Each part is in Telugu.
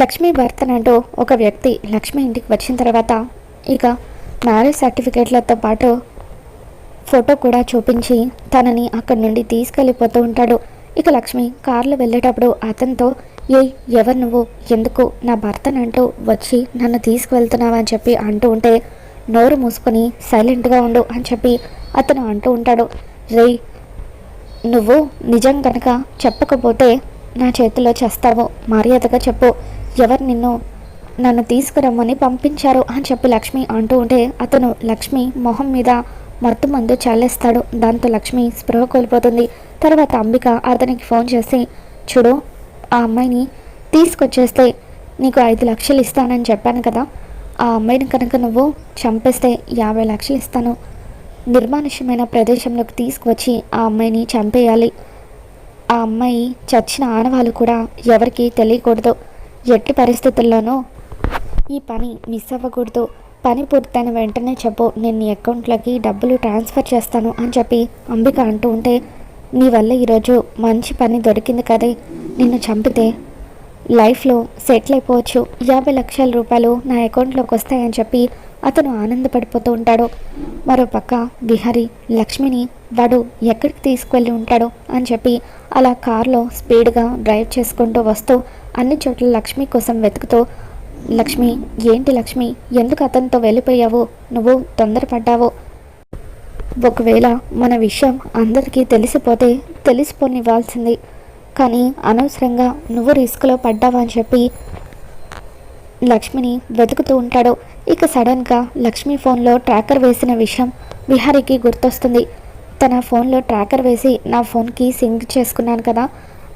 లక్ష్మి భర్తనంటూ ఒక వ్యక్తి లక్ష్మి ఇంటికి వచ్చిన తర్వాత ఇక మ్యారేజ్ సర్టిఫికేట్లతో పాటు ఫోటో కూడా చూపించి తనని అక్కడి నుండి తీసుకెళ్ళిపోతూ ఉంటాడు. ఇక లక్ష్మి కార్లో వెళ్ళేటప్పుడు అతనితో ఏ ఎవరు నువ్వు? ఎందుకు నా భర్తనంటూ వచ్చి నన్ను తీసుకువెళ్తున్నావు అని చెప్పి అంటూ ఉంటే నోరు మూసుకొని సైలెంట్గా ఉండు అని చెప్పి అతను అంటూ ఉంటాడు. రే నువ్వు నిజం కనుక చెప్పకపోతే నా చేతిలో చేస్తావు? మర్యాదగా చెప్పు. ఎవరు నిన్ను నన్ను తీసుకురమ్మని పంపించారు అని చెప్పి లక్ష్మి అంటూ ఉంటే అతను లక్ష్మి మొహం మీద మత్తు మందు చల్లేస్తాడు. దాంతో లక్ష్మి స్పృహ కోల్పోతుంది. తర్వాత అంబిక అతనికి ఫోన్ చేసి చూడు ఆ అమ్మాయిని తీసుకొచ్చేస్తే నీకు ఐదు లక్షలు ఇస్తానని చెప్పాను కదా. ఆ అమ్మాయిని కనుక నువ్వు చంపేస్తే యాభై లక్షలు ఇస్తాను. నిర్మానుష్యమైన ప్రదేశంలోకి తీసుకువచ్చి ఆ అమ్మాయిని చంపేయాలి. ఆ అమ్మాయి చచ్చిన ఆనవాళ్ళు కూడా ఎవరికి తెలియకూడదు. ఎట్టి పరిస్థితుల్లోనూ ఈ పని మిస్ అవ్వకూడదు. పని పూర్తయిన వెంటనే చెప్పు నేను నీ అకౌంట్లోకి డబ్బులు ట్రాన్స్ఫర్ చేస్తాను అని చెప్పి అంబిక అంటూ ఉంటే నీ వల్ల ఈరోజు మంచి పని దొరికింది కదే. నిన్ను చంపితే లైఫ్లో సెటిల్ అయిపోవచ్చు. యాభై లక్షల రూపాయలు నా అకౌంట్లోకి వస్తాయని చెప్పి అతను ఆనందపడిపోతూ ఉంటాడు. మరోపక్క బిహారీ లక్ష్మిని వాడు ఎక్కడికి తీసుకువెళ్ళి ఉంటాడో? అని చెప్పి అలా కారులో స్పీడ్గా డ్రైవ్ చేసుకుంటూ వస్తూ అన్ని చోట్ల లక్ష్మి కోసం వెతుకుతూ లక్ష్మి ఏంటి లక్ష్మి? ఎందుకు అతనితో వెళ్ళిపోయావు? నువ్వు తొందరపడ్డావు. ఒకవేళ మన విషయం అందరికీ తెలిసిపోతే తెలిసిపోనివ్వాల్సింది. కానీ అనవసరంగా నువ్వు రిస్క్లో పడ్డావా? అని చెప్పి లక్ష్మిని వెతుకుతూ ఉంటాడు. ఇక సడన్గా లక్ష్మి ఫోన్లో ట్రాకర్ వేసిన విషయం విహారికి గుర్తొస్తుంది. తన ఫోన్లో ట్రాకర్ వేసి నా ఫోన్కి సింక్ చేసుకున్నాను కదా.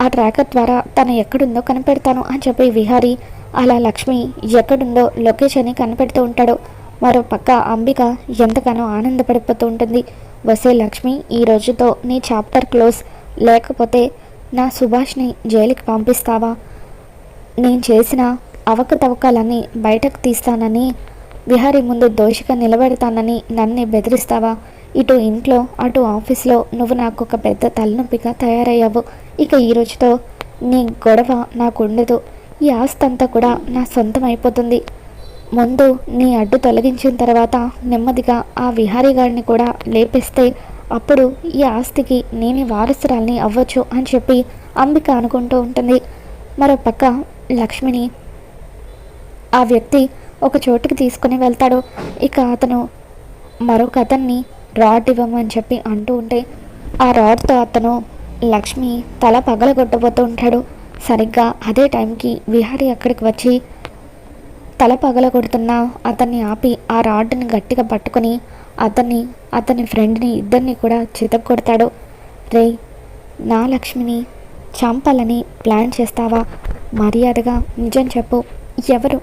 ఆ ట్రాకర్ ద్వారా తను ఎక్కడుందో కనిపెడతాను అని చెప్పి విహారి అలా లక్ష్మి ఎక్కడుందో లొకేషన్ని కనిపెడుతూ ఉంటాడు. మరో పక్క అంబిక ఎంతగానో ఆనందపడిపోతూ ఉంటుంది. వసే లక్ష్మి ఈ రోజుతో నీ చాప్టర్ క్లోజ్. లేకపోతే నా సుభాష్ని జైలుకి పంపిస్తావా? నేను చేసిన అవకతవకలని బయటకు తీస్తానని విహారీ ముందు దోషిగా నిలబెడతానని నన్నే బెదిరిస్తావా? ఇటు ఇంట్లో అటు ఆఫీస్లో నువ్వు నాకు ఒక పెద్ద తలనొప్పిగా తయారయ్యావు. ఇక ఈ రోజుతో నీ గొడవ నాకు ఉండదు ఈ ఆస్తి అంతా కూడా నా సొంతం అయిపోతుంది ముందు నీ అడ్డు తొలగించిన తర్వాత నెమ్మదిగా ఆ విహారీ గారిని కూడా లేపేస్తే అప్పుడు ఈ ఆస్తికి నేనే వారసురాల్ని అవ్వచ్చు అని చెప్పి అంబిక అనుకుంటూ ఉంటుంది. మరో పక్క లక్ష్మిని ఆ వ్యక్తి ఒక చోటుకి తీసుకుని వెళ్తాడు. ఇక అతను మరొక అతన్ని రాడ్ ఇవ్వమని చెప్పి అంటూ ఉంటే ఆ రాడ్తో అతను లక్ష్మి తల పగలగొట్టబోతూ ఉంటాడు. సరిగ్గా అదే టైంకి విహారీ అక్కడికి వచ్చి తల పగలగొడుతున్న అతన్ని ఆపి ఆ రాడ్ని గట్టిగా పట్టుకొని అతన్ని అతని ఫ్రెండ్ని ఇద్దరిని కూడా చితక్కొడతాడు. రే నా లక్ష్మిని చంపాలని ప్లాన్ చేస్తావా? మర్యాదగా నిజం చెప్పు. ఎవరు?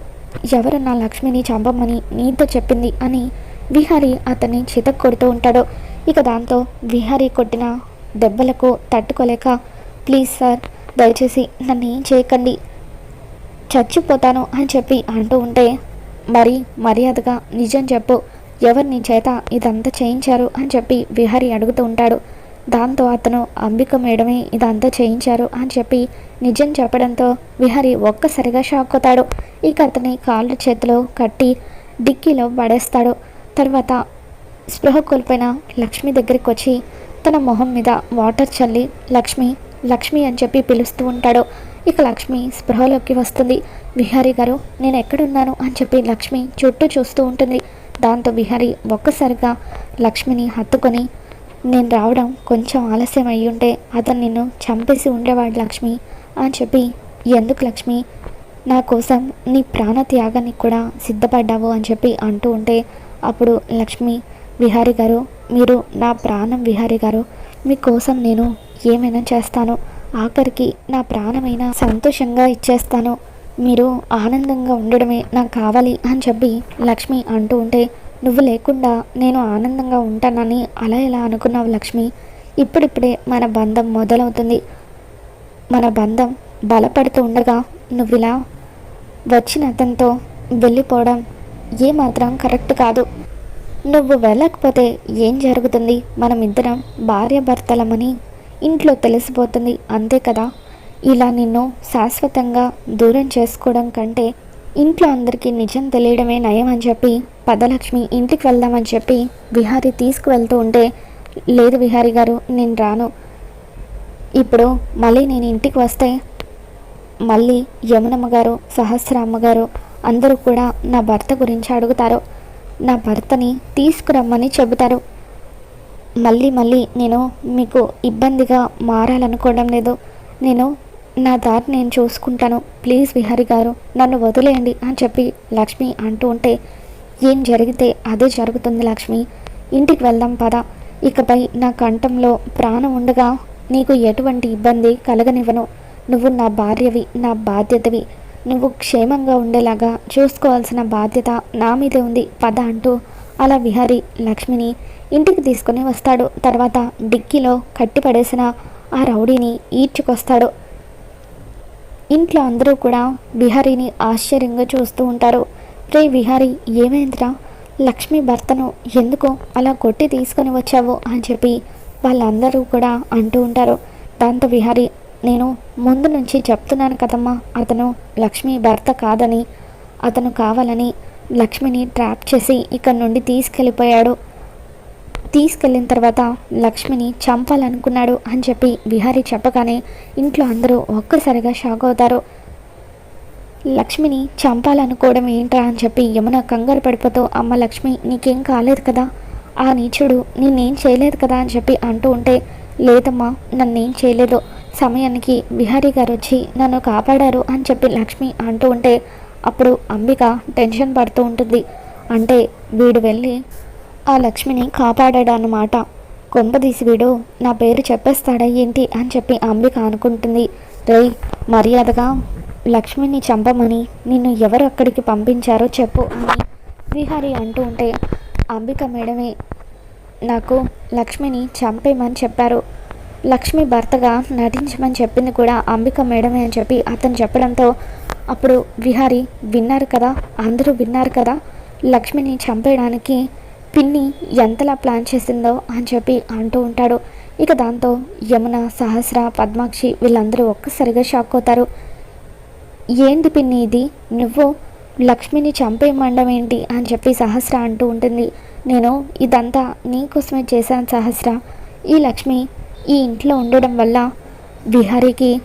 ఎవరు నా లక్ష్మిని చంపమని నీతో చెప్పింది అని విహారి అతన్ని చితక్ కొడుతూ ఉంటాడు. ఇక దాంతో విహారి కొట్టిన దెబ్బలకు తట్టుకోలేక ప్లీజ్ సార్ దయచేసి నన్ను ఏం చేయకండి. చచ్చిపోతాను అని చెప్పి అంటూ ఉంటే మరి మర్యాదగా నిజం చెప్పు. ఎవరు నీ చేత ఇదంతా చేయించారు? అని చెప్పి విహారీ అడుగుతూ ఉంటాడు. దాంతో అతను అంబిక మేడమే ఇదంతా చేయించారు అని చెప్పి నిజం చెప్పడంతో విహరి ఒక్కసారిగా షాక్ అవుతాడు. ఇక అతని కాళ్ళు చేతిలో కట్టి డిక్కీలో పడేస్తాడు. తర్వాత స్పృహ కోల్పోయిన లక్ష్మి దగ్గరికి వచ్చి తన మొహం మీద వాటర్ చల్లి లక్ష్మి లక్ష్మి అని చెప్పి పిలుస్తూ ఉంటాడు. ఇక లక్ష్మి స్పృహలోకి వస్తుంది. విహారీ గారు నేను ఎక్కడున్నాను? అని చెప్పి లక్ష్మి చుట్టూ చూస్తూ ఉంటుంది. దాంతో విహారీ ఒక్కసారిగా లక్ష్మిని హత్తుకొని నేను రావడం కొంచెం ఆలస్యం అయ్యి ఉంటే అతను నిన్ను చంపేసి ఉండేవాడు లక్ష్మి అని చెప్పి ఎందుకు లక్ష్మి? నా కోసం నీ ప్రాణ త్యాగానికి కూడా సిద్ధపడ్డావు అని చెప్పి అంటూ ఉంటే అప్పుడు లక్ష్మి విహారీ గారు మీరు నా ప్రాణం విహారీ గారు మీకోసం నేను ఏమైనా చేస్తాను. ఆఖరికి నా ప్రాణమైన సంతోషంగా ఇచ్చేస్తాను. మీరు ఆనందంగా ఉండడమే నాకు కావాలి అని చెప్పి లక్ష్మి అంటూ ఉంటే నువ్వు లేకుండా నేను ఆనందంగా ఉంటానని అలా ఎలా అనుకున్నావు లక్ష్మి? ఇప్పుడిప్పుడే మన బంధం మొదలవుతుంది. మన బంధం బలపడుతూ ఉండగా నువ్వు ఇలా వచ్చిన అతనితో వెళ్ళిపోవడం ఏమాత్రం కరెక్ట్ కాదు. నువ్వు వెళ్ళకపోతే ఏం జరుగుతుంది? మనమిద్దరం భార్యాభర్తలమని ఇంట్లో తెలిసిపోతుంది. అంతే కదా? ఇలా నిన్ను శాశ్వతంగా దూరం చేసుకోవడం కంటే ఇంట్లో అందరికీ నిజం తెలియడమే నయం అని చెప్పి పదలక్ష్మి ఇంటికి వెళ్దామని చెప్పి విహారి తీసుకువెళ్తూ ఉంటే లేదు విహారి గారు నేను రాను. ఇప్పుడు మళ్ళీ నేను ఇంటికి వస్తే మళ్ళీ యమునమ్మ గారు సహస్రమ్మ గారు అందరూ కూడా నా భర్త గురించి అడుగుతారు. నా భర్తని తీసుకురమ్మని చెబుతారు. మళ్ళీ మళ్ళీ నేను మీకు ఇబ్బందిగా మారాలనుకోవడం లేదు. నేను నా దారి నేను చూసుకుంటాను. ప్లీజ్ విహారి గారు నన్ను వదిలేయండి అని చెప్పి లక్ష్మి అంటూ ఉంటే ఏం జరిగితే అదే జరుగుతుంది లక్ష్మి. ఇంటికి వెళ్దాం పద. ఇకపై నా కంఠంలో ప్రాణం ఉండగా నీకు ఎటువంటి ఇబ్బంది కలగనివ్వను. నువ్వు నా భార్యవి నా బాధ్యతవి. నువ్వు క్షేమంగా ఉండేలాగా చూసుకోవాల్సిన బాధ్యత నా మీదే ఉంది. పద అంటూ అలా విహారి లక్ష్మిని ఇంటికి తీసుకొని వస్తాడు. తర్వాత డిక్కీలో కట్టిపడేసిన ఆ రౌడీని ఈడ్చుకొస్తాడు. ఇంట్లో అందరూ కూడా విహారీని ఆశ్చర్యంగా చూస్తూ ఉంటారు. రే విహారీ ఏమైందిరా? లక్ష్మి భర్తను ఎందుకో అలా కొట్టి తీసుకొని వచ్చావు అని చెప్పి వాళ్ళందరూ కూడా అంటూ ఉంటారు. దాంతో విహారీ నేను ముందు నుంచి చెప్తున్నాను కదమ్మా అతను లక్ష్మి భర్త కాదని అతను కావాలని లక్ష్మిని ట్రాప్ చేసి ఇక్కడ నుండి తీసుకెళ్ళిపోయాడు. తీసుకెళ్ళిన తర్వాత లక్ష్మిని చంపాలనుకున్నాడు అని చెప్పి విహారీ చెప్పగానే ఇంట్లో అందరూ ఒక్కసారిగా షాక్ అవుతారు. లక్ష్మిని చంపాలనుకోవడం ఏంట్రా అని చెప్పి యమున కంగారు పడిపోతూ అమ్మ లక్ష్మి నీకేం కాలేదు కదా? ఆ నీచుడు నిన్నేం చేయలేదు కదా? అని చెప్పి అంటూ ఉంటే లేదమ్మా నన్నేం చేయలేదు. సమయానికి విహారీ గారు వచ్చి నన్ను కాపాడారు అని చెప్పి లక్ష్మి అంటూ ఉంటే అప్పుడు అంబిక టెన్షన్ పడుతూ ఉంటుంది. అంటే వీడు వెళ్ళి ఆ లక్ష్మిని కాపాడాడు అన్నమాట కొంపదీసి వీడు నా పేరు చెప్పేస్తాడా ఏంటి? అని చెప్పి అంబిక అనుకుంటుంది. రే మర్యాదగా లక్ష్మిని చంపమని నిన్ను ఎవరు అక్కడికి పంపించారో చెప్పు అని విహారి అంటూ ఉంటే అంబిక మేడమే నాకు లక్ష్మిని చంపేమని చెప్పారు. లక్ష్మి భర్తగా నటించమని చెప్పింది కూడా అంబిక మేడమే అని చెప్పి అతను చెప్పడంతో అప్పుడు విహారి విన్నారు కదా అందరూ విన్నారు కదా లక్ష్మిని చంపేయడానికి పిన్ని ఎంతలా ప్లాన్ చేసిందో అని చెప్పి అంటూ ఉంటాడు. ఇక దాంతో యమున సహస్ర పద్మాక్షి వీళ్ళందరూ ఒక్కసారిగా షాక్ అవుతారు. ఏంటి పిన్ని ఇది? నువ్వు లక్ష్మిని చంపేయమండం ఏంటి? అని చెప్పి సహస్ర అంటూ ఉంటుంది. నేను ఇదంతా నీకోసమే చేశాను సహస్ర. ఈ లక్ష్మి ఈ ఇంట్లో ఉండడం వల్ల విహారీకి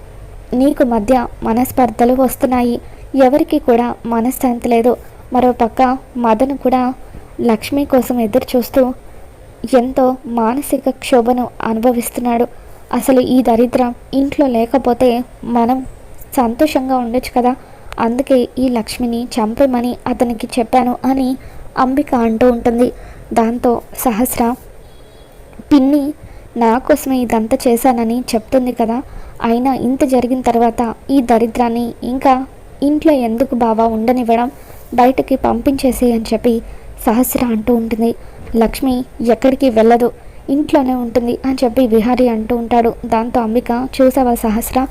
నీకు మధ్య మనస్పర్ధలు వస్తున్నాయి. ఎవరికి కూడా మనశ్శాంతి లేదు. మరోపక్క మదను కూడా లక్ష్మి కోసం ఎదురు చూస్తూ ఎంతో మానసిక క్షోభను అనుభవిస్తున్నాడు. అసలు ఈ దరిద్రం ఇంట్లో లేకపోతే మనం సంతోషంగా ఉండొచ్చు కదా? అందుకే ఈ లక్ష్మిని చంపేమని అతనికి చెప్పాను అని అంబిక అంటూ ఉంటుంది. దాంతో సహస్ర పిన్ని నా కోసమే ఇదంతా చేశానని చెప్తుంది కదా. అయినా ఇంత జరిగిన తర్వాత ఈ దరిద్రాన్ని ఇంకా ఇంట్లో ఎందుకు బావా ఉండనివ్వడం? బయటకి పంపించేసి అని చెప్పి సహస్ర అంటూ ఉంటుంది. లక్ష్మి ఎక్కడికి వెళ్ళదు. ఇంట్లోనే ఉంటుంది అని చెప్పి విహారి అంటూ ఉంటాడు. దాంతో అంబిక చూసావా సహస్ర?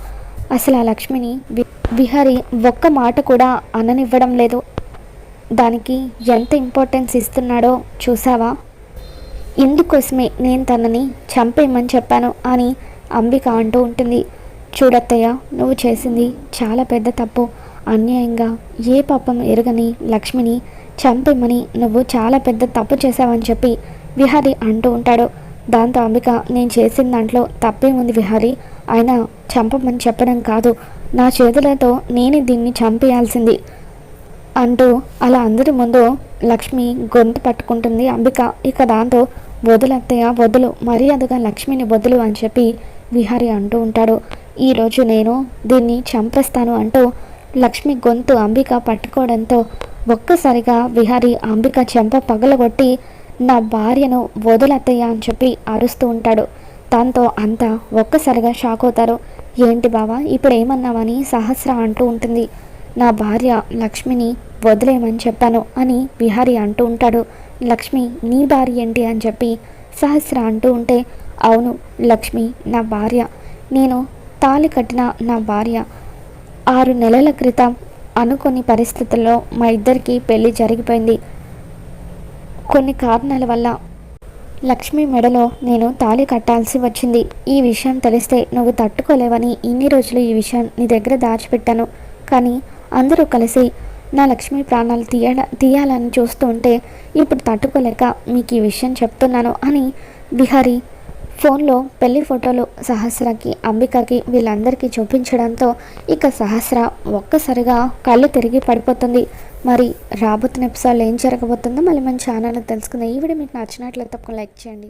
అసలు ఆ లక్ష్మిని వి- విహారి ఒక్క మాట కూడా అననివ్వడం లేదు. దానికి ఎంత ఇంపార్టెన్స్ ఇస్తున్నాడో చూసావా? ఇందుకోసమే నేను తనని చంపేయమని చెప్పాను అని అంబిక అంటూ ఉంటుంది. చూడత్తయ్య నువ్వు చేసింది చాలా పెద్ద తప్పు. అన్యాయంగా ఏ పాపం ఎరగని లక్ష్మిని చంపేమని నువ్వు చాలా పెద్ద తప్పు చేశావని చెప్పి విహారి అంటూ ఉంటాడు. దాంతో అంబిక నేను చేసిన దాంట్లో తప్పేముంది విహారి. అయినా చంపమని చెప్పడం కాదు. నా చేతులతో నేనే దీన్ని చంపేయాల్సింది అంటూ అలా అందరి ముందు లక్ష్మి గొంతు పట్టుకుంటుంది అంబిక. ఇక దాంతో వదులత్తయ్య వదులు. మర్యాదగా లక్ష్మిని వదులు అని చెప్పి విహారి అంటూ ఉంటాడు. ఈరోజు నేను దీన్ని చంపేస్తాను అంటూ లక్ష్మి గొంతు అంబిక పట్టుకోవడంతో ఒక్కసారిగా విహారి అంబిక చెంప పగలగొట్టి నా భార్యను వదులత్తయ్య అని చెప్పి అరుస్తూ ఉంటాడు. దాంతో అంతా ఒక్కసారిగా షాక్ అవుతారు. ఏంటి బావా ఇప్పుడు ఏమన్నావని సహస్ర అంటూ ఉంటుంది. నా భార్య లక్ష్మిని వదిలేయమని చెప్పాను అని విహారి అంటూ ఉంటాడు. లక్ష్మి నీ భార్య ఏంటి? అని చెప్పి సహస్ర అంటూ ఉంటే అవును లక్ష్మి నా భార్య. నేను తాళి కట్టిన నా భార్య. ఆరు నెలల క్రితం అనుకోని పరిస్థితుల్లో మా ఇద్దరికి పెళ్ళి జరిగిపోయింది. కొన్ని కారణాల వల్ల లక్ష్మి మెడలో నేను తాళి కట్టాల్సి వచ్చింది. ఈ విషయం తెలిస్తే నువ్వు తట్టుకోలేవని ఇన్ని రోజులు ఈ విషయం నీ దగ్గర దాచిపెట్టాను. కానీ అందరూ కలిసి నా లక్ష్మి ప్రాణాలు తీయ తీయాలని చూస్తూ ఉంటే ఇప్పుడు తట్టుకోలేక మీకు ఈ విషయం చెప్తున్నాను అని బిహారీ ఫోన్లో పెళ్ళి ఫోటోలు సహస్రకి అంబికకి వీళ్ళందరికీ చూపించడంతో ఇక సహస్ర ఒక్కసారిగా కళ్ళు తిరిగి పడిపోతుంది. మరి రాబోతున్న ఎపిసోడ్లో ఏం జరగబోతుందో మళ్ళీ మన ఛానల్లో తెలుసుకుందాం. ఈ వీడియో మీకు నచ్చినట్లయితే తప్పకుండా లైక్ చేయండి.